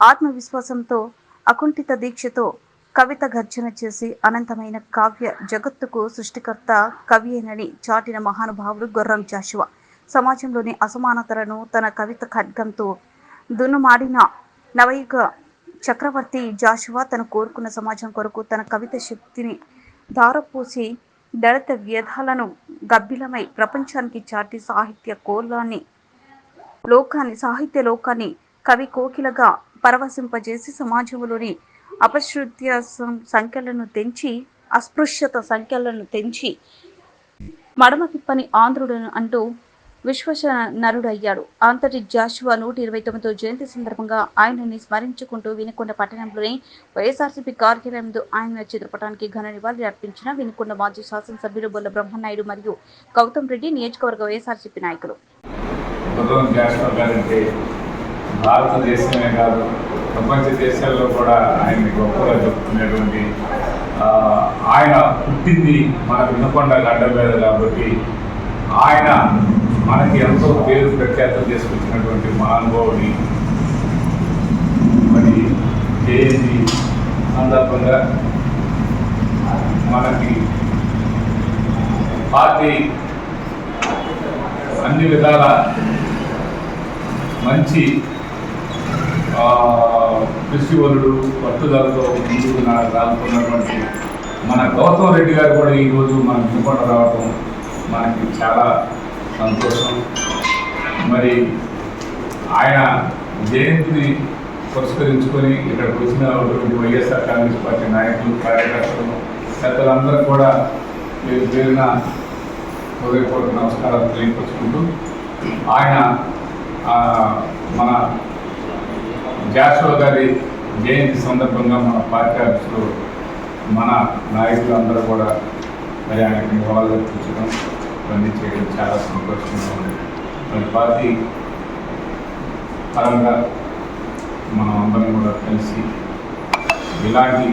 ఆత్మవిశ్వాసంతో అకుంఠిత దీక్షతో కవిత గర్జన చేసి అనంతమైన కావ్య జగత్తుకు సృష్టికర్త కవియేనని చాటిన మహానుభావుడు గొర్రం జాషువా. సమాజంలోని అసమానతలను తన కవిత ఖడ్గంతో దున్నుమాడిన నవయుగ చక్రవర్తి జాషువా తను కోరుకున్న సమాజం కొరకు తన కవిత శక్తిని దారపోసి దళిత వ్యధాలను గబ్బిలమై ప్రపంచానికి చాటి సాహిత్య కోలాన్ని లోకాన్ని సాహిత్య లోకాన్ని కవి కోకిలగా పరవశింపజేసి సమాజంలోని అపశృత్య సంఖ్యలను తెంచి అస్పృశ్యత సంఖ్యలను తెంచి మడమ తిప్పని ఆంధ్రుడను అంటూ విశ్వస నరుడయ్యాడు. అంతటి జాషువా నూట ఇరవై తొమ్మిదో జయంతి సందర్భంగా ఆయనని స్మరించుకుంటూ వినుకొండ పట్టణంలోని వైఎస్ఆర్సీపీ కార్యాలయంలో ఆయన చిత్రపటానికి ఘన నివాళి అర్పించిన వినుకొండ మాజీ శాసనసభ్యులు బొల్ల బ్రహ్మనాయుడు మరియు గౌతమ్ రెడ్డి నియోజకవర్గ వైఎస్ఆర్సీపీ నాయకులు. భారతదేశమే కాదు ప్రపంచ దేశాల్లో కూడా ఆయన్ని గొప్పగా చెప్తున్నటువంటి ఆయన పుట్టింది మన వినకొండ గడ్డ మీద కాబట్టి ఆయన మనకి ఎంతో పేరు ప్రఖ్యాతం చేసుకొచ్చినటువంటి మహానుభావుడి మరి జయంతి సందర్భంగా మనకి పార్టీ అన్ని విధాల మంచి ఆ, పట్టుదలతో ముందుకు నా- మన గౌతమ్ రెడ్డి గారు కూడా ఈరోజు మన ఇంకొండ రావటం మనకి చాలా సంతోషం. మరి ఆయన జయంతిని పురస్కరించుకొని ఇక్కడికి వచ్చిన వైఎస్ఆర్ కాంగ్రెస్ పార్టీ నాయకులు కార్యకర్తలు పెద్దలందరూ కూడా మీరు పేరిన హృదయపూర్వక నమస్కారాలు తెలియపరుచుకుంటూ ఆయన మన జాషో గారి జయంతి సందర్భంగా మన పార్టీ ఆఫీసులో మన నాయకులందరూ కూడా మరి ఆయనకి నివాళులు అర్పించడం ఇవన్నీ చేయడం చాలా సంతోషంగా ఉంది. మరి పార్టీ పరంగా మనం అందరం కూడా కలిసి ఇలాంటి